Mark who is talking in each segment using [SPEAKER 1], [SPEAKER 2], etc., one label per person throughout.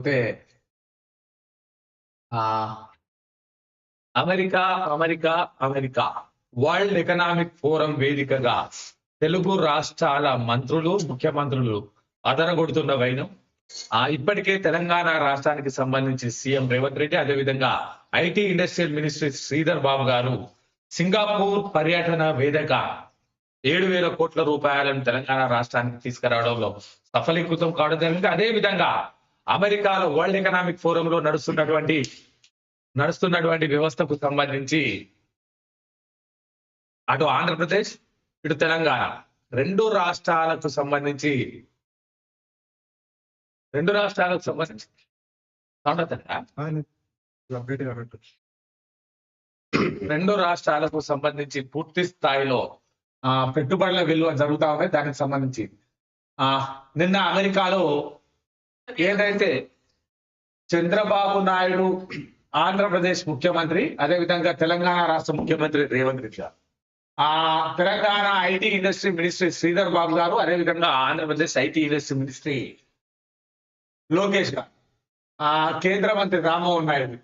[SPEAKER 1] అంటే America America America. World economic forum వేదికగా తెలుగు రాష్ట్రాల మంత్రులు ముఖ్యమంత్రులు అదరగొడుతున్న వైనం. ఆ ఇప్పటికే తెలంగాణ రాష్ట్రానికి సంబంధించి సీఎం రేవంత్ రెడ్డి అదేవిధంగా IT industrial ministry Sridhar Babu garu Singapore పర్యటన వేదిక ఏడు వేల కోట్ల రూపాయలను తెలంగాణ రాష్ట్రానికి తీసుకురావడంలో సఫలీకృతం కావడం జరిగింది. అదే విధంగా అమెరికాలో వరల్డ్ ఎకనామిక్ ఫోరంలో నడుస్తున్నటువంటి నడుస్తున్నటువంటి వ్యవస్థకు సంబంధించి అటు ఆంధ్రప్రదేశ్ ఇటు తెలంగాణ. రెండు రాష్ట్రాలకు సంబంధించి రెండు రాష్ట్రాలకు సంబంధించి. రెండు రాష్ట్రాలకు సంబంధించి పూర్తి స్థాయిలో ఆ పెట్టుబడుల విలువ జరుగుతా ఉన్నాయి దానికి సంబంధించి ఆ నిన్న అమెరికాలో ఏదైతే చంద్రబాబు నాయుడు ఆంధ్రప్రదేశ్ ముఖ్యమంత్రి అదేవిధంగా తెలంగాణ రాష్ట్ర ముఖ్యమంత్రి రేవంత్ రెడ్డి గారు. ఆ Telangana IT industry ministry Sridhar Babu garu అదేవిధంగా Andhra Pradesh IT industry ministry Lokesh garu ఆ కేంద్ర మంత్రి రామ్మోహన్ నాయుడు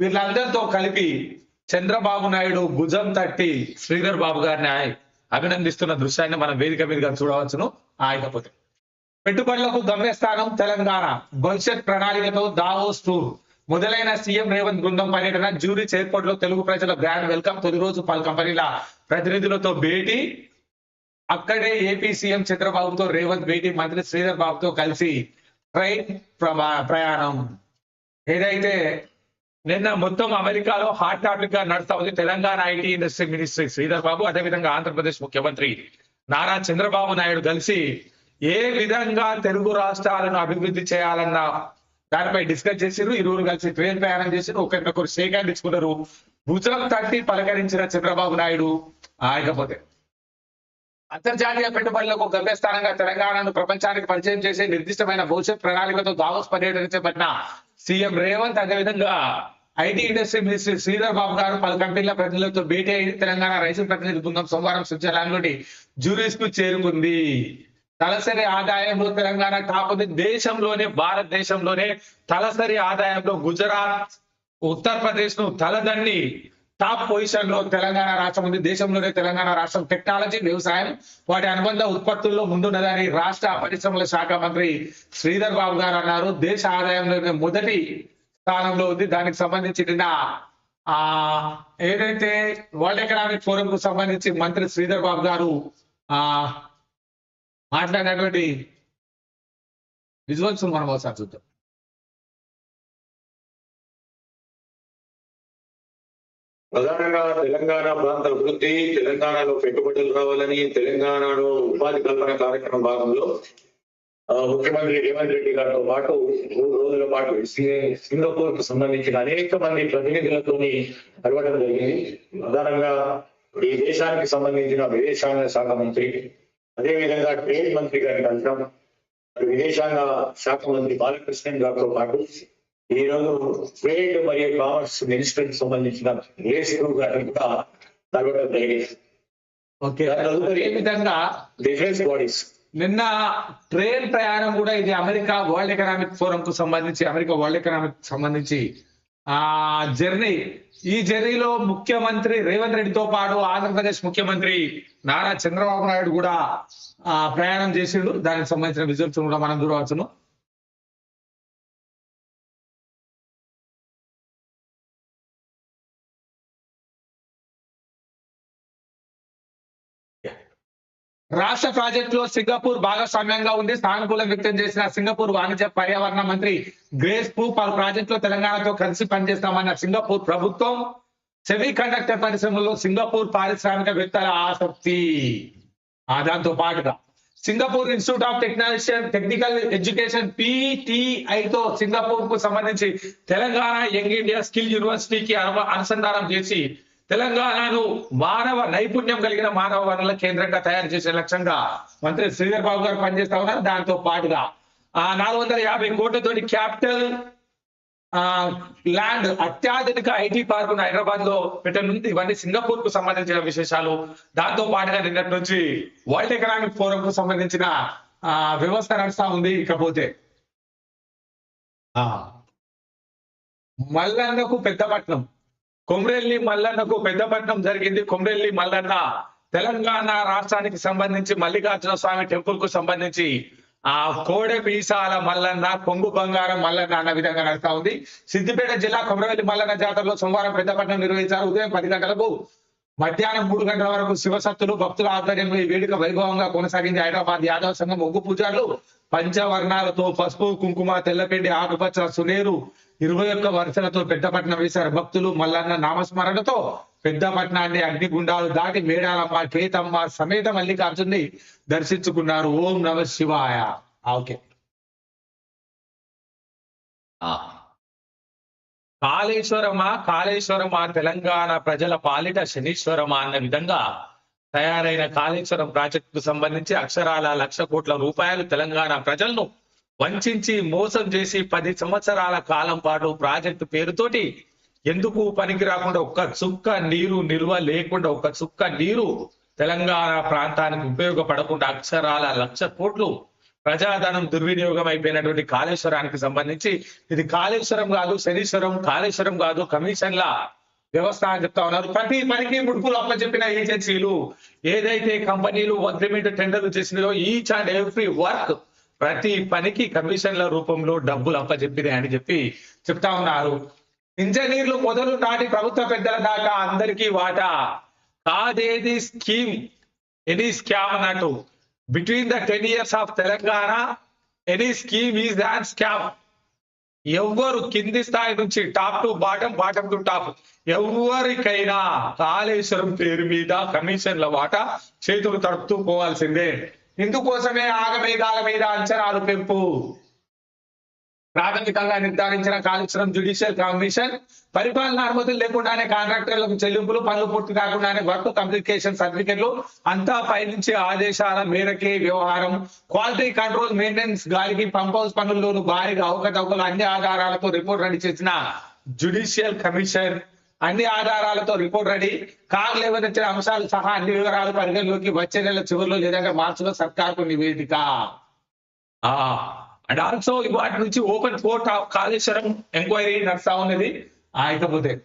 [SPEAKER 1] వీళ్ళందరితో కలిపి చంద్రబాబు నాయుడు భుజం తట్టి శ్రీధర్ బాబు గారిని అభినందిస్తున్న దృశ్యాన్ని మనం వేదిక మీదుగా చూడవచ్చును. ఆయకపోతే పెట్టుబడులకు గమ్యస్థానం తెలంగాణ. భవిష్యత్ ప్రణాళికతో దావోస్ టూర్ మొదలైన సీఎం రేవంత్ బృందం పర్యటన జ్యూరిచ్ ఎయిర్పోర్ట్లో తెలుగు ప్రజల గ్రాండ్ వెల్కమ్ తొలి రోజు పలు కంపెనీల ప్రతినిధులతో భేటీ. అక్కడే ఏపీ సీఎం చంద్రబాబుతో రేవంత్ భేటీ మంత్రి శ్రీధర్ బాబుతో కలిసి ట్రైన్ ప్రమా- ప్రయాణం. ఏదైతే నిన్న మొత్తం అమెరికాలో హాట్ టాపిక్గా నడుస్తా ఉంది Telangana IT industry ministry Sridhar Babu అదేవిధంగా ఆంధ్రప్రదేశ్ ముఖ్యమంత్రి నారా చంద్రబాబు నాయుడు కలిసి ఏ విధంగా తెలుగు రాష్ట్రాలను అభివృద్ధి చేయాలన్న దానిపై డిస్కస్ చేసిరు ఇరువురు కలిసి ట్రైన్ ప్రయాణం చేసి ఒకరినొకరు షేక్ హ్యాండ్ ఇచ్చుకున్నారు భుజం తట్టి పలకరించిన చంద్రబాబు నాయుడు ఆయకపోతే అంతర్జాతీయ పెట్టుబడులకు గమ్యస్థానంగా తెలంగాణను ప్రపంచానికి పరిచయం చేసే నిర్దిష్టమైన భవిష్యత్ ప్రణాళికతో దావోస్ పర్యటన చేపట్టిన సీఎం రేవంత్ అదేవిధంగా IT industry minister Sridhar Babu garu పలు కంపెనీల ప్రతినిధులతో భేటీ అయి తెలంగాణ రైతు ప్రతినిధి బృందం సోమవారం స్విట్జర్లాండ్లోని జూరిస్కు చేరుకుంది. తలసరి ఆదాయంలో తెలంగాణ కాకపోతే దేశంలోనే భారతదేశంలోనే తలసరి ఆదాయంలో గుజరాత్ ఉత్తరప్రదేశ్ను తలదండి టాప్ పొజిషన్లో తెలంగాణ రాష్ట్రం ఉంది. దేశంలోనే తెలంగాణ రాష్ట్రం టెక్నాలజీ వ్యవసాయం వాటి అనుబంధ ఉత్పత్తుల్లో ముందున్నదని రాష్ట్ర పరిశ్రమల శాఖ మంత్రి శ్రీధర్ బాబు గారు అన్నారు. దేశ ఆదాయంలోనే మొదటి స్థానంలో ఉంది. దానికి సంబంధించి నిన్న ఆ ఏదైతే వరల్డ్ ఎకనామిక్ ఫోరం కు సంబంధించి మంత్రి శ్రీధర్ బాబు గారు ఆ మాట్లాడినటువంటి విజువల్స్ మనం ఒకసారి చూద్దాం.
[SPEAKER 2] ప్రధానంగా తెలంగాణ ప్రాంత అభివృద్ధి తెలంగాణలో పెట్టుబడులు రావాలని తెలంగాణలో ఉపాధి కల్పన కార్యక్రమం భాగంలో ముఖ్యమంత్రి రేవంత్ రెడ్డి గారితో పాటు మూడు రోజుల పాటు సింగపూర్కు సంబంధించిన అనేక మంది ప్రతినిధులతో కలవడం జరిగింది. ప్రధానంగా ఈ దేశానికి సంబంధించిన విదేశాంగ శాఖ మంత్రి అదేవిధంగా ట్రేడ్ మంత్రి గారిని కలిసాం విదేశాంగ శాఖ మంత్రి బాలకృష్ణన్ గారితో పాటు ఈ రోజు ట్రేడ్ మరియు కామర్స్ మినిస్టర్ సంబంధించిన గ్రూప్ గారిని కూడా కలవడం జరిగింది. బాడీస్.
[SPEAKER 1] నిన్న ట్రైన్ ప్రయాణం కూడా ఇది అమెరికా వరల్డ్ ఎకనామిక్ ఫోరం కు సంబంధించి అమెరికా వరల్డ్ ఎకనామిక్ సంబంధించి ఆ జర్నీ ఈ జర్నీలో ముఖ్యమంత్రి రేవంత్ రెడ్డితో పాటు ఆంధ్రప్రదేశ్ ముఖ్యమంత్రి నారా చంద్రబాబు నాయుడు కూడా ఆ ప్రయాణం చేసిండు. దానికి సంబంధించిన రిజల్ట్స్ కూడా మనం చూడవచ్చును. రాష్ట్ర ప్రాజెక్టులో సింగపూర్ భాగస్వామ్యంగా ఉంది. సానుకూలం వ్యక్తం చేసిన సింగపూర్ వాణిజ్య పర్యావరణ మంత్రి గ్రేస్ పూ పలు ప్రాజెక్టులో తెలంగాణతో కలిసి పనిచేస్తామన్న సింగపూర్ ప్రభుత్వం సెమీ కండక్టర్ పరిశ్రమలో సింగపూర్ పారిశ్రామికవేత్తల ఆసక్తి. ఆ దాంతో పాటుగా Singapore institute of technology technical education PTI తో సింగపూర్కు సంబంధించి తెలంగాణ యంగ్ ఇండియా స్కిల్ యూనివర్సిటీకి అనుసంధానం చేసి తెలంగాణను మానవ నైపుణ్యం కలిగిన మానవ వనరుల కేంద్రంగా తయారు చేసే లక్ష్యంగా మంత్రి శ్రీధర్ బాబు గారు పనిచేస్తా ఉన్నారు. దాంతో పాటుగా ఆ నాలుగు వందల యాభై కోట్లతోటి క్యాపిటల్ ఆ ల్యాండ్ అత్యాధునిక ఐటీ పార్క్ హైదరాబాద్లో పెట్టనుంది. ఇవన్నీ సింగపూర్కు సంబంధించిన విశేషాలు. దాంతో పాటుగా నిన్నటి నుంచి వరల్డ్ ఎకనామిక్ ఫోరం కు సంబంధించిన ఆ వ్యవస్థ నడుస్తా ఉంది. ఇకపోతే ఆ మల్లన్నకు పెద్దపట్నం కొమ్రెల్లి మల్లన్నకు పెద్దపట్నం జరిగింది. కొమ్రెల్లి మల్లన్న తెలంగాణ రాష్ట్రానికి సంబంధించి మల్లికార్జున స్వామి టెంపుల్కు సంబంధించి ఆ కోడె మీసాల మల్లన్న కొంగు బంగారం మల్లన్న అన్న విధంగా నడుస్తా ఉంది. సిద్దిపేట జిల్లా కొమరవెల్లి మల్లన్న జాతరలో సోమవారం పెద్దపట్నం నిర్వహించారు. ఉదయం పది గంటలకు మధ్యాహ్నం మూడు గంటల వరకు శివసత్తులు భక్తుల ఆధ్వర్యంలో ఈ వేడుక వైభవంగా కొనసాగింది. హైదరాబాద్ యాదవ సంఘం ఒగ్గు పూజారులు పంచవర్ణాలతో పసుపు కుంకుమ తెల్లపిండి ఆకుపచ్చ సునేరు ఇరవై ఒక్క వరుసలతో పెద్దపట్నం వేశారు. భక్తులు మల్లన్న నామస్మరణతో పెద్దపట్నాన్ని అగ్నిగుండాలు దాటి మేడాలమ్మ కేతమ్మ సమేత మల్లికార్జున్ని దర్శించుకున్నారు. ఓం నమ శివాయ. ఓకే. ఆ. కాళేశ్వరమా? కాళేశ్వరమా? తెలంగాణ ప్రజల పాలిట శనీశ్వరమా అన్న విధంగా తయారైన కాళేశ్వరం ప్రాజెక్టుకు సంబంధించి అక్షరాల లక్ష కోట్ల రూపాయలు తెలంగాణ ప్రజలను వంచించి మోసం చేసి పది సంవత్సరాల కాలం పాటు ప్రాజెక్టు పేరుతోటి ఎందుకు పనికి రాకుండా ఒక్క చుక్క నీరు నిల్వ లేకుండా ఒక్క చుక్క నీరు తెలంగాణ ప్రాంతానికి ఉపయోగపడకుండా అక్షరాల లక్ష కోట్లు ప్రజాధనం దుర్వినియోగం అయిపోయినటువంటి కాళేశ్వరానికి సంబంధించి. ఇది కాళేశ్వరం కాదు శనీశ్వరం కాళేశ్వరం కాదు కమిషన్ల వ్యవస్థ అని చెప్తా ఉన్నారు. ప్రతి పనికి ముడుపులు అప్పచెప్పిన ఏజెన్సీలు ఏదైతే కంపెనీలు అగ్రిమెంట్ టెండర్లు చేసినాయో ఈచ్ అండ్ ఎవ్రీ వర్క్ ప్రతి పనికి కమిషన్ల రూపంలో డబ్బులు అప్పచెప్పినాయి అని చెప్పి చెప్తా ఉన్నారు. ఇంజనీర్లు మొదలు నాటి ప్రభుత్వ పెద్దల దాకా అందరికీ వాటా. కాదేది స్కీమ్? ఎనీ స్కామ్ అన్నట్టు. Between the ten years of Telangana any scheme is than scam ఎవ్వరు కింది స్థాయి నుంచి top to bottom bottom to top. ఎవరికైనా కాళేశ్వరం పేరు మీద కమిషన్ల వాటా చేతులు తడుపుతూ పోవాల్సిందే. ఇందుకోసమే ఆగమేఘాల మీద అంచనాలు పెంపు. ప్రాథమికంగా నిర్ధారించిన కాళేశ్వరం జ్యుడిషియల్ కమిషన్ పరిపాలన అనుమతులు లేకుండానే కాంట్రాక్టర్లకు చెల్లింపులు పనులు పూర్తి కాకుండానే వర్క్ కంప్లికేషన్ సర్టిఫికెట్లు అంతా పయనించే ఆదేశాల మేరకే వ్యవహారం. క్వాలిటీ కంట్రోల్ మెయింటెనెన్స్ గాలికి పంప్ హౌస్ పనుల్లోనూ భారీగా అవకతవకలు అన్ని ఆధారాలతో రిపోర్ట్ రెడీ చేసిన జ్యుడిషియల్ కమిషన్ అన్ని ఆధారాలతో రిపోర్ట్ రెడీ కాగ్ లేవనెత్తిన అంశాలు సహా అన్ని వివరాలు పరిగణలోకి వచ్చే నెల చివరిలో లేదంటే మార్చిలో సర్కార్కు నివేదిక. ఆ అండ్ ఆల్సో వాటి నుంచి open court of Kaleshwaram enquiry నడుస్తా ఉన్నది. ఆ ఇకపోతే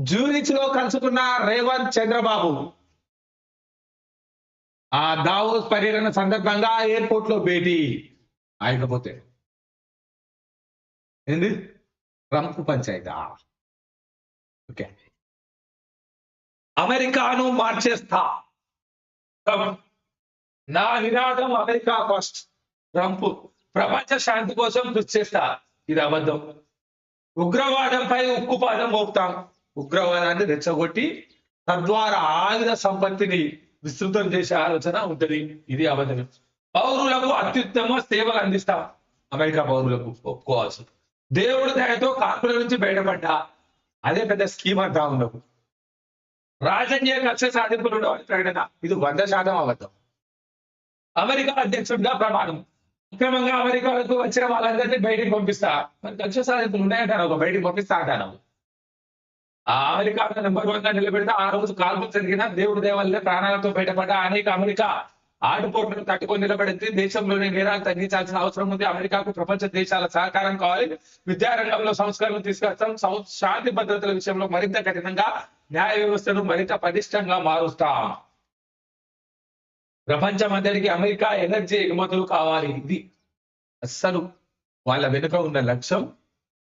[SPEAKER 1] జూరిచ్లో కలుసుకున్న రేవంత్ చంద్రబాబు. ఆ దావోస్ పర్యటన సందర్భంగా ఎయిర్పోర్ట్లో భేటీ. ఆయకపోతే ఏంది? ట్రంప్ పంచాయతీ. ఓకే. అమెరికాను మార్చేస్తా. నా నినాదం అమెరికా ఫస్ట్. ట్రంప్. ప్రపంచ శాంతి కోసం కృషి చేస్తా. ఇది అబద్ధం. ఉగ్రవాదంపై ఉక్కుపాదం మోపుతాం. ఉగ్రవాదాన్ని రెచ్చగొట్టి తద్వారా ఆయుధ సంపత్తిని విస్తృతం చేసే ఆలోచన ఉంటుంది. ఇది అబద్ధం పౌరులకు అత్యుత్తమ సేవలు అందిస్తాం. అమెరికా పౌరులకు ఒప్పుకోవాల్సి దేవుడి దయతో కాకుల నుంచి బయటపడ్డా. అదే పెద్ద స్కీమ్ అంటా ఉండవు రాజకీయ కక్ష సాధింపులు ఉండవని ప్రకటన. ఇది వంద శాతం అబద్ధం. అమెరికా అధ్యక్షుడిగా ప్రమాణం. అక్రమంగా అమెరికాకు వచ్చిన వాళ్ళందరినీ బయటికి పంపిస్తా. మరి కక్ష సాధింపులు ఉన్నాయంటాను ఒక బయటికి పంపిస్తా అంటాను. ఆ అమెరికా నెంబర్ వన్గా నిలబెడితే ఆ రోజు కాల్పులు జరిగిన దేవుడి దేవాలే ప్రాణాలతో బయటపడ్డ అనేక అమెరికా ఆటుపోట్లను తట్టుకొని నిలబడింది దేశంలోని నేరాలు తగ్గించాల్సిన అవసరం ఉంది. అమెరికాకు ప్రపంచ దేశాల సహకారం కావాలి. విద్యారంగంలో సంస్కరణలు తీసుకొస్తాం. శాంతి భద్రతల విషయంలో మరింత కఠినంగా న్యాయ వ్యవస్థను మరింత పటిష్టంగా మారుస్తాం. ప్రపంచం అందరికీ అమెరికా ఎనర్జీ ఎగుమతులు కావాలి. ఇది అస్సలు వాళ్ళ వెనుక ఉన్న లక్ష్యం.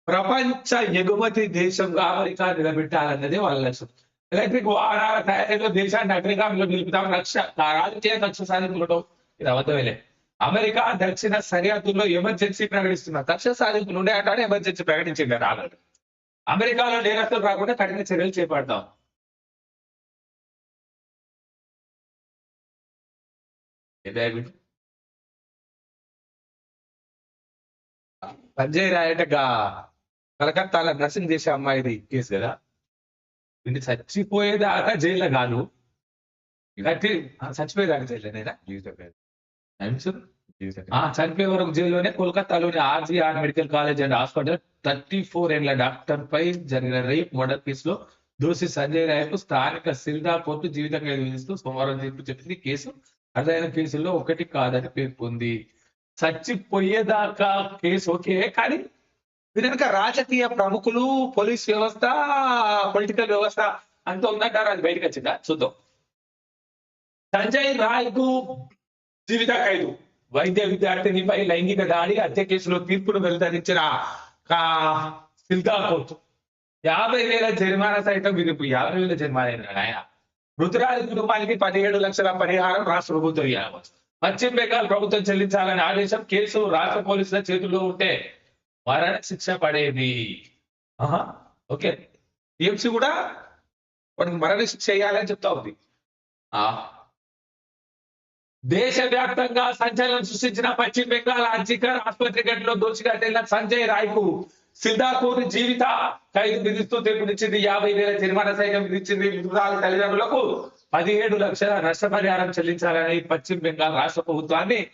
[SPEAKER 1] ప్రపంచ ఎగుమతి దేశంగా అమెరికా నిలబెట్టాలన్నదే వాళ్ళ లక్ష్యం. ఎలక్ట్రిక్ వాహనాల తయారీలో దేశాన్ని అగ్రగామిలో నిలుపుతాం లక్ష రాజకీయ కక్ష సాధింపులు ఇది అబద్ధమేలే. అమెరికా దక్షిణ సరిహద్దుల్లో ఎమర్జెన్సీ ప్రకటిస్తున్న కక్ష సాధింపులు ఉండే అంటే ఎమర్జెన్సీ ప్రకటించింది రాలేదు. అమెరికాలో నేరస్తులు రాకుండా కఠిన చర్యలు చేపడతాం. ఇదే సంజయ్ రాయట గా కలకత్తాలో నర్సింగ్ చేసే అమ్మాయిది కేసు కదా? వీడిని చచ్చిపోయేదాకా జైల్లో కాదు. ఆ, చచ్చిపోయేదాకా జైల్లోనేనా చనిపోయే వరకు జైల్లోనే కోల్కతాలోని R G R medical college and hospital thirty four ఏళ్ళ డాక్టర్ పై జరిగిన రేప్ మర్డర్ కేసులో దోషి సంజయ్ రాయ్కు స్థానిక సిల్దా కోర్టు జీవిత ఖైదు విధిస్తూ సోమవారం తీర్పు చెప్పింది. కేసు అదైన కేసుల్లో ఒకటి కాదని పేర్కొంది. చచ్చిపోయేదాకా కేసు ఓకే కానీ దీని వెనక రాజకీయ ప్రముఖులు పోలీస్ వ్యవస్థ పొలిటికల్ వ్యవస్థ అంత ఉందంటారు అది బయటకు వచ్చిందా? చూద్దాం. సంజయ్ రాయ్కు జీవిత ఖైదు. వైద్య విద్యార్థినిపై లైంగిక దాడి హత్య కేసులో తీర్పును వెలువరించిన కా- కోర్టు. యాభై వేల జరిమానా సైతం విధింపు. యాభై వేల జరిమానా ఆయన మృతురాలి కుటుంబానికి పదిహేడు లక్షల పరిహారం రాష్ట్ర ప్రభుత్వం ఇవ్వాలి. పశ్చిమ బెంగాల్ ప్రభుత్వం చెల్లించాలనే ఆదేశం కేసు రాష్ట్ర పోలీసుల చేతుల్లో ఉంటే మరణ శిక్ష పడేది. ఓకే. టీఎంసీ కూడా వాడికి మరణ శిక్ష వేయాలని చెప్తా ఉంది. దేశవ్యాప్తంగా సంచలనం సృష్టించిన పశ్చిమ బెంగాల్ అర్జికర్ ఆసుపత్రి గంటలో దోషిగా తేలిన సంజయ్ రాయ్కు సిల్దాపూర్ జీవిత ఖైదు విధిస్తూ తీర్పునిచ్చింది. యాభై వేల జరిమానా సైతం విధించింది. మృతురాలి తల్లిదండ్రులకు పదిహేడు లక్షల నష్టపరిహారం చెల్లించాలని పశ్చిమ బెంగాల్ రాష్ట్ర ప్రభుత్వాన్ని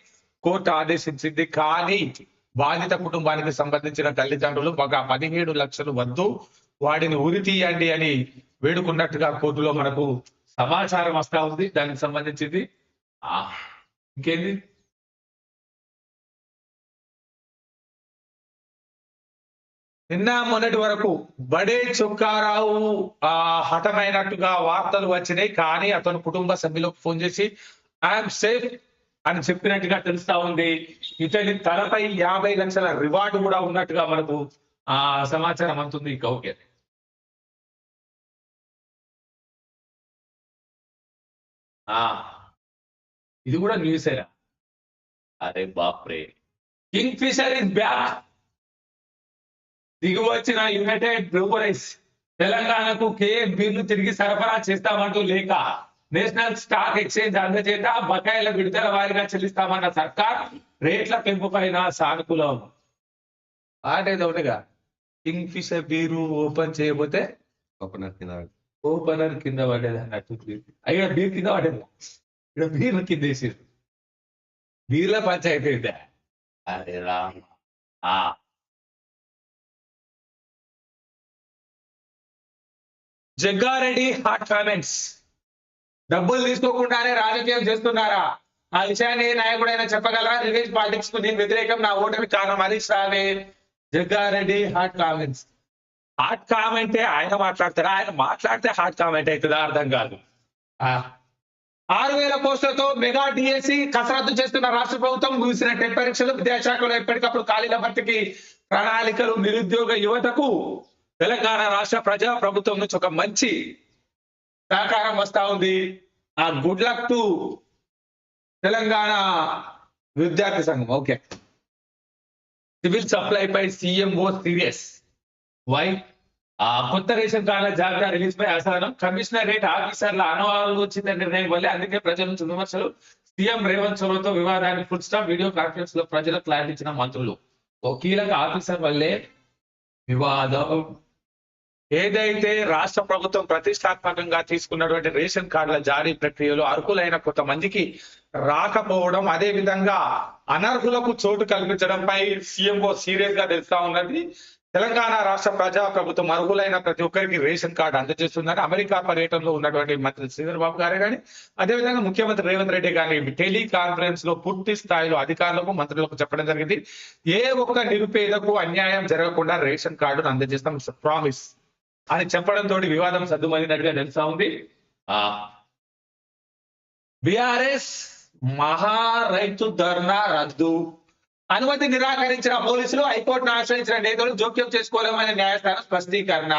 [SPEAKER 1] కోర్టు ఆదేశించింది. కానీ బాధిత కుటుంబానికి సంబంధించిన తల్లిదండ్రులు ఒక పదిహేడు లక్షలు వద్దు వాడిని ఉరి తీయండి అని వేడుకున్నట్టుగా కోర్టులో మనకు సమాచారం వస్తా ఉంది. దానికి సంబంధించింది. ఇంకేంది? నిన్న మొన్నటి వరకు బడే చొక్కారావు ఆ హఠమైనట్టుగా వార్తలు వచ్చినాయి. కానీ అతను కుటుంబ సభ్యులకు ఫోన్ చేసి ఐఎమ్ సేఫ్ అని చెప్పినట్టుగా తెలుస్తా ఉంది. ఇతని తలపై యాభై లక్షల రివార్డు కూడా ఉన్నట్టుగా మనకు ఆ సమాచారం అందుతుంది కౌకే. ఆ. ఇది కూడా న్యూసేనా అరే బాప్రే. కింగ్ ఫిషర్ ఇస్ బ్యాక్ దిగువచ్చిన యునైటెడ్ బ్రూవరీస్ తెలంగాణకు కేఎం బీర్లు తిరిగి సరఫరా చేస్తామంటూ లేక నేషనల్ స్టాక్ ఎక్స్చేంజ్ అందచేత బకాయిల విడుదల వారీగా చెల్లిస్తామన్న సర్కార్ రేట్ల పెంపు పైన సానుకూలం ఆటేదో ఉండగా కింగ్ ఫిషర్ బీరు ఓపెన్ చేయబోతే
[SPEAKER 3] ఓపెనర్ కింద
[SPEAKER 1] ఓపెనర్ కింద పడేది అన్నట్టు అయ్యో బీర్ కింద పడేది. ఇక్కడ బీర్లు కింద వేసారు బీర్ల పంచాయతీ అరే రామ్. ఆ. Jagga Reddy hot comments. డబ్బులు తీసుకోకుండానే రాజకీయం చేస్తున్నారా? ఆ విషయాన్ని నాయకుడైనా చెప్పగలరా? రివేజ్ పాలిటిక్స్కు నేను వ్యతిరేకం నా ఓటమి కారణం హరీష్ రావే. Jagga Reddy hot comments. Hot కామెంటే ఆయన మాట్లాడతారా? ఆయన మాట్లాడితే హాట్ కామెంట్ అవుతుందా? అర్థం కాదు. ఆరు వేల పోస్టులతో మెగా డిఎస్సి కసరత్తు చేస్తున్న రాష్ట్ర ప్రభుత్వం ముగిసిన టెట్ పరీక్షలు విద్యాశాఖలో ఎప్పటికప్పుడు ఖాళీల భర్తీకి ప్రణాళికలు నిరుద్యోగ యువతకు. తెలంగాణ రాష్ట్ర ప్రజా ప్రభుత్వం నుంచి ఒక మంచి సహకారం వస్తా ఉంది. ఆ గుడ్ లక్ టు తెలంగాణ విద్యార్థి సంఘం. ఓకే. సివిల్ సప్లై పై సీఎంఓ సీరియస్. వై? ఆ కొత్త రేషన్ కార్డుల జాబితా రిలీజ్ పై అసహనం. రేట్ ఆఫీసర్ల వచ్చిన నిర్ణయం వల్లే అందుకే ప్రజల నుంచి విమర్శలు. సీఎం రేవంత్ చొరవతో వివాదానికి ఫుల్ స్టాప్. వీడియో కాన్ఫరెన్స్లో ప్రజలకు క్లారిటీ ఇచ్చిన మంత్రులు. ఓ కీలక ఆఫీసర్ వల్లే వివాదం ఏదైతే రాష్ట్ర ప్రభుత్వం ప్రతిష్టాత్మకంగా తీసుకున్నటువంటి రేషన్ కార్డుల జారీ ప్రక్రియలో అర్హులైన కొంతమందికి రాకపోవడం అదే విధంగా అనర్హులకు చోటు కల్పించడంపై సీఎంఓ సీరియస్గా తెలుస్తా ఉన్నది. తెలంగాణ రాష్ట్ర ప్రజా ప్రభుత్వం అర్హులైన ప్రతి ఒక్కరికి రేషన్ కార్డు అందజేస్తుందని అమెరికా పర్యటనలో ఉన్నటువంటి మంత్రి శ్రీధర్ గారే కానీ అదేవిధంగా ముఖ్యమంత్రి రేవంత్ రెడ్డి గారిని టెలికాన్ఫరెన్స్లో పూర్తి స్థాయిలో అధికారులకు మంత్రులకు చెప్పడం జరిగింది. ఏ ఒక్క నిరుపేదకు అన్యాయం జరగకుండా రేషన్ కార్డును అందజేస్తాం ప్రామిస్. అని చెప్పడంతో వివాదం సద్దుమదినట్టుగా తెలుస్తా ఉంది. ఆ బిఆర్ఎస్ మహా రైతు ధర్నా రద్దు. అనుమతి నిరాకరించిన పోలీసులు హైకోర్టును ఆశ్రయించిన నేతలు జోక్యం చేసుకోలేమని న్యాయస్థానం స్పష్టీకరణ.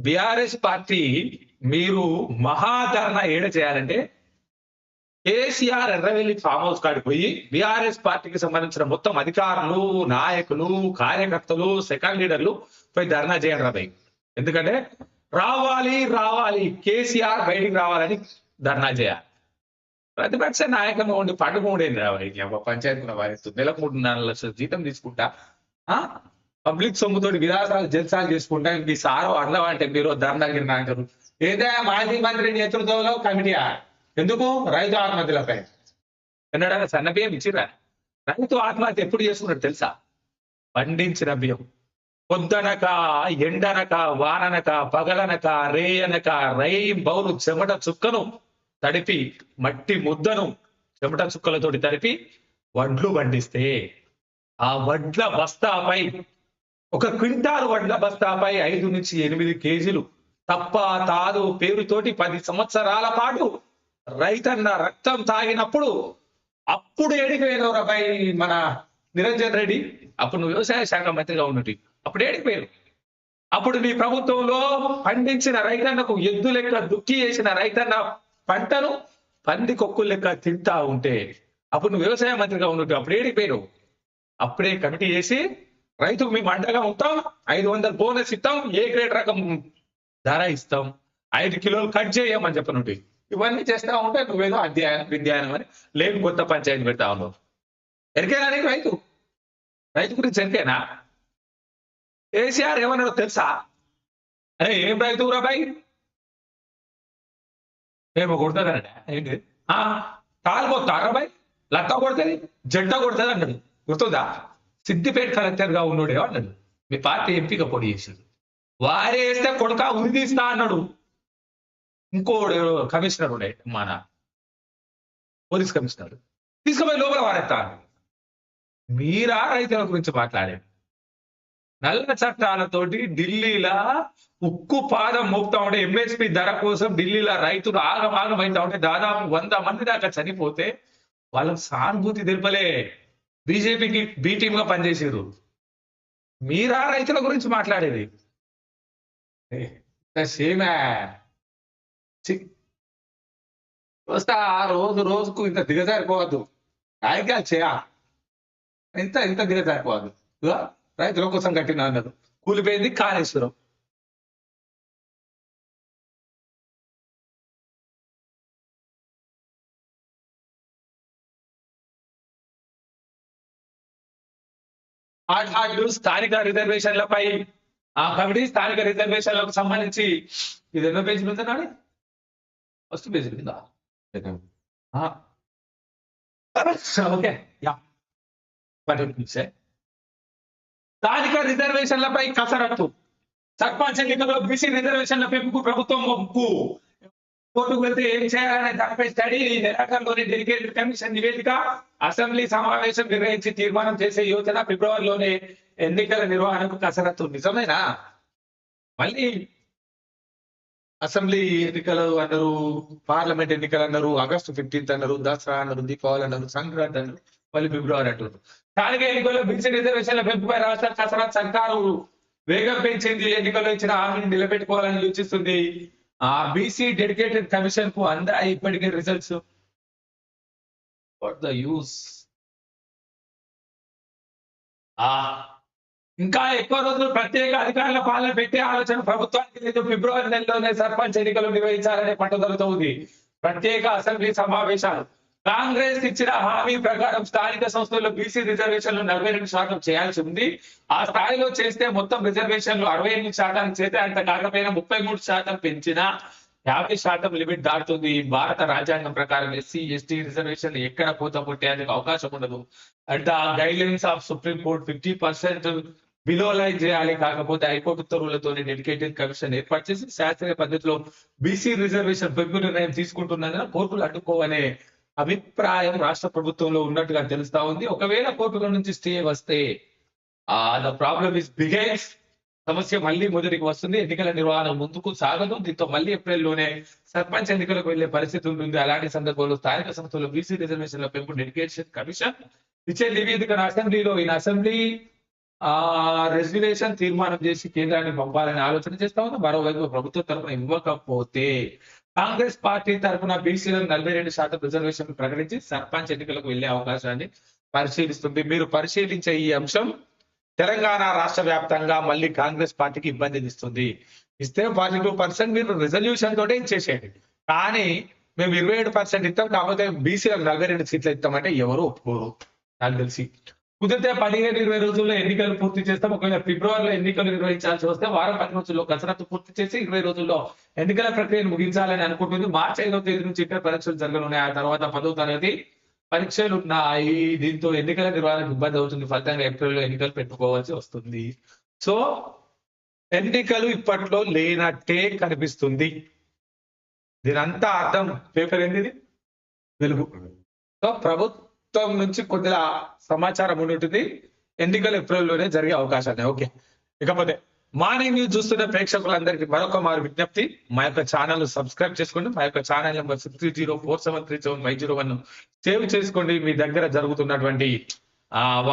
[SPEAKER 1] బిఆర్ఎస్ పార్టీ మీరు మహాధరణ ఏడ చేయాలంటే కేసీఆర్ ఎర్రవెల్లి ఫామ్ హౌస్ కాడికి పోయి బీఆర్ఎస్ పార్టీకి సంబంధించిన మొత్తం అధికారులు నాయకులు కార్యకర్తలు సెకండ్ లీడర్లు పోయి ధర్నా చేయండి రాబోయ్ ఎందుకంటే రావాలి రావాలి. కేసీఆర్ బయటికి రావాలని ధర్నా చేయాలి. ప్రతిపక్ష నాయకులు ఉండి పండుగ రావాలి పంచాయతీ వారిస్తూ నెలకు మూడున్నర లక్షల జీతం తీసుకుంటా. ఆ? పబ్లిక్ సొమ్ముతో విలాసాలు జల్సాలు చేసుకుంటా. మీ సారో అన్నం అంటే మీరు ధర్నా గిరిన అంటారు. ఏదైనా మాజీ మంత్రి నేతృత్వంలో కమిటీయా ఎందుకు? రైతు ఆత్మహత్యలపై. ఎన్నడైనా సన్న బియ్యం ఇచ్చిరా రైతు ఆత్మహత్య ఎప్పుడు చేసుకున్నాడు తెలుసా? పండించిన బియ్యం. పొద్దనక ఎండనక వాననక పగలనక రేయనక రై బౌలు చెమట చుక్కను తడిపి మట్టి ముద్దను చెమట చుక్కలతోటి తడిపి వడ్లు పండిస్తే ఆ వడ్ల బస్తాపై ఒక క్వింటాల్ వడ్ల బస్తాపై ఐదు నుంచి ఎనిమిది కేజీలు తప్ప తాదు పేరుతోటి పది సంవత్సరాల పాటు రైతన్న రక్తం తాగినప్పుడు అప్పుడు ఏడికి పోయినావు మన నిరంజన్ రెడ్డి. అప్పుడు నువ్వు వ్యవసాయ శాఖ మంత్రిగా ఉన్నట్టు. అప్పుడు ఏడికి పోయావు అప్పుడు మీ ప్రభుత్వంలో పండించిన రైతన్నకు ఎద్దు లెక్క దుక్కి చేసిన రైతన్న పంటను పంది కొక్కు లెక్క తింటా ఉంటే అప్పుడు నువ్వు వ్యవసాయ మంత్రిగా ఉన్నట్టు అప్పుడు ఏడికి అప్పుడే కమిటీ చేసి రైతుకు మేము అండగా ఉంటాం ఐదు వందల బోనస్ ఇస్తాం ఏ గ్రేడ్ రకం ధర ఇస్తాం ఐదు కిలోలు కట్ చేయమని చెప్పనుంటి ఇవన్నీ చేస్తా ఉంటే నువ్వేదో అధ్యయనం విద్యాయనం అని లేని కొత్త పంచాయతీ పెడతా ఉన్నావు. ఎరికేనా నీకు రైతు? రైతు గురించి ఎరికేనా? కేసీఆర్ ఏమన్నాడో తెలుసా? అరే ఏం రైతు బాయ్? ఏమో కొడుతుందనండి ఏంటి? ఆ కొడతారా బాయ్? లక్క కొడుతుంది జంట కొడుతుంది అన్నాడు. గుర్తుందా? సిద్దిపేట కలెక్టర్గా ఉన్నాడే అన్నాడు. మీ పార్టీ ఎంపీగా పొడి చేసింది వారే వేస్తే కొడుక ఉరి తీస్తా అన్నాడు. ఇంకోడు కమిషనర్ ఉండే మన పోలీస్ కమిషనర్. తీసుకుపోయి లోపల వారెత్తా మీరా రైతుల గురించి మాట్లాడేది. నల్ల చట్టాలతోటి ఢిల్లీలా ఉక్కు పాదం మోపుతా ఉంటే ఎంఎస్పి ధర కోసం ఢిల్లీలో రైతులు ఆగమాగం అవుతా ఉంటే దాదాపు వంద మంది దాకా చనిపోతే వాళ్ళకు సానుభూతి తెలిపలే. బీజేపీకి బి టీమ్గా పనిచేసారు. మీరా రైతుల గురించి మాట్లాడేది. సేమే వస్తా ఆ రోజు రోజుకు ఇంత దిగజారిపోవద్దు. రాజకీయాలు చేయ. ఇంత ఇంత దిగజారిపోవద్దు. రైతుల కోసం కట్టిన అన్నది. కూలిపోయింది కాళేశ్వరం. అటు స్థానిక రిజర్వేషన్లపై. ఆ కమిటీ స్థానిక రిజర్వేషన్లకు సంబంధించి. ఇది ఎన్నో పేజీలు ఉందా ఫస్ట్ పేజీ ఉందా ఓకే. యా స్థానిక రిజర్వేషన్లపై కసరత్తు. సర్పంచ్ ఎన్నికల్లో బీసీ రిజర్వేషన్ల పెంపుకు ప్రభుత్వం ఒప్పు. కోర్టుకు వెళ్తే ఏం చేయాలనే దానిపై స్టడీ నెలాఖరులోని డెలిగేటెడ్ కమిషన్ నివేదిక అసెంబ్లీ సమావేశం నిర్వహించి తీర్మానం చేసే యోచన ఫిబ్రవరిలోనే ఎన్నికల నిర్వహణకు కసరత్తు. నిజమేనా? మళ్ళీ అసెంబ్లీ ఎన్నికలు అన్నారు పార్లమెంట్ ఎన్నికలు అన్నారు ఆగస్టు ఫిఫ్టీన్త్ అన్నారు దసరా అన్నారు దీపావళి అన్నారు సంక్రాంతి అన్నారు మళ్ళీ ఫిబ్రవరి అంటున్నారు స్థానిక ఎన్నికల్లో బీసీ రిజర్వేషన్ల పెంపుపై రాష్ట్ర కసరత్ సర్కారు వేగం పెంచింది ఎన్నికల్లో ఇచ్చిన హామీని నిలబెట్టుకోవాలని యోచిస్తుంది. ఆ బీసీ డెడికేటెడ్ కమిషన్కు అందా ఇప్పటికే రిజల్ట్స్? వాట్ ద యూస్ ఆ ఇంకా ఎక్కువ రోజులు ప్రత్యేక అధికారుల పాలన పెట్టే ఆలోచన ప్రభుత్వానికి లేదు. ఫిబ్రవరి నెలలోనే సర్పంచ్ ఎన్నికలు నిర్వహించాలనే పట్టుదలతో ఉంది. ప్రత్యేక అసెంబ్లీ సమావేశాలు. కాంగ్రెస్ ఇచ్చిన హామీ ప్రకారం స్థానిక సంస్థల్లో బీసీ రిజర్వేషన్లు నలభై రెండు శాతం చేయాల్సి ఉంది. ఆ స్థాయిలో చేస్తే మొత్తం రిజర్వేషన్లు అరవై ఎనిమిది శాతానికి చేస్తే అంత కాకపోయినా ముప్పై మూడు శాతం పెంచినా యాభై శాతం లిమిట్ దాటుతుంది. భారత రాజ్యాంగం ప్రకారం ఎస్సీ ఎస్టీ రిజర్వేషన్ ఎక్కడ పోతా పుట్టేందుకు అవకాశం ఉండదు. అంటే ఆ guidelines of supreme court fifty percent below చేయాలి కాకపోతే హైకోర్టు ఉత్తర్వులతో డెడికేటెడ్ కమిషన్ ఏర్పాటు చేసి శాస్త్రీయ పద్ధతిలో బీసీ రిజర్వేషన్ పెంపు నిర్ణయం తీసుకుంటున్నదని కోర్టులు అడ్డుకోవనే అభిప్రాయం రాష్ట్ర ప్రభుత్వంలో ఉన్నట్టుగా తెలుస్తా ఉంది. ఒకవేళ కోర్టుల నుంచి స్టే వస్తే ద ప్రాబ్లమ్ ఇస్ బిగైన్స్ సమస్య మళ్ళీ మొదటికి వస్తుంది. ఎన్నికల నిర్వహణ ముందుకు సాగదు. దీంతో మళ్ళీ ఏప్రిల్లోనే సర్పంచ్ ఎన్నికలకు వెళ్ళే పరిస్థితి ఉంటుంది. అలాంటి సందర్భంలో స్థానిక సంస్థలు బీసీ రిజర్వేషన్ల పెంపు డెడికేషన్ కమిషన్ ఇచ్చే నివేదికను అసెంబ్లీలో ఈ అసెంబ్లీ ఆ రెజ్యులేషన్ తీర్మానం చేసి కేంద్రాన్ని పంపాలని ఆలోచన చేస్తా ఉంది మరోవైపు ప్రభుత్వం తరఫున ఇవ్వకపోతే కాంగ్రెస్ పార్టీ తరఫున బీసీలకు నలభై రెండు శాతం రిజర్వేషన్ ప్రకటించి సర్పంచ్ ఎన్నికలకు వెళ్ళే అవకాశాన్ని పరిశీలిస్తుంది. మీరు పరిశీలించే ఈ అంశం తెలంగాణ రాష్ట్ర వ్యాప్తంగా మళ్ళీ కాంగ్రెస్ పార్టీకి ఇబ్బంది ఇస్తుంది ఇస్తే ఫార్టీ టూ పర్సెంట్ మీరు రిజల్యూషన్ తోటే ఇచ్చేసేయండి. కానీ మేము ఇరవై ఏడు పర్సెంట్ ఇస్తాం కాకపోతే బీసీలకు నలభై రెండు సీట్లు ఇస్తామంటే ఎవరు ఒప్పుకోరు. నాకు తెలిసి కుదిరితే పదిహేను ఇరవై రోజుల్లో ఎన్నికలు పూర్తి చేస్తాం. ఒకవేళ ఫిబ్రవరిలో ఎన్నికలు నిర్వహించాల్సి వస్తే వారం పది రోజుల్లో కసరత్తు పూర్తి చేసి ఇరవై రోజుల్లో ఎన్నికల ప్రక్రియను ముగించాలని అనుకుంటుంది. మార్చి ఐదవ తేదీ నుంచి ఇంటర్ పరీక్షలు జరగనున్నాయి. ఆ తర్వాత పదో తరగతి పరీక్షలు ఉన్నాయి. దీంతో ఎన్నికల నిర్వహణకు ఇబ్బంది అవుతుంది. ఫలితంగా ఏప్రిల్లో ఎన్నికలు పెట్టుకోవాల్సి వస్తుంది. సో ఎన్నికలు ఇప్పట్లో లేనట్టే కనిపిస్తుంది. దీనంతా అర్థం. పేపర్ ఏంటిది వెలుగు సో ప్రభుత్వం ప్రభుత్వం నుంచి కొద్దిగా సమాచారం ఉండి ఉంటుంది. ఎన్నికలు ఏప్రిల్లోనే జరిగే అవకాశాలు ఓకే. ఇకపోతే మార్నింగ్ న్యూస్ చూస్తున్న ప్రేక్షకులందరికీ మరొక మారు విజ్ఞప్తి. మా యొక్క ఛానల్ సబ్స్క్రైబ్ చేసుకోండి. మా యొక్క channel number six three zero four seven three seven five zero one save చేసుకోండి. మీ దగ్గర జరుగుతున్నటువంటి ఆ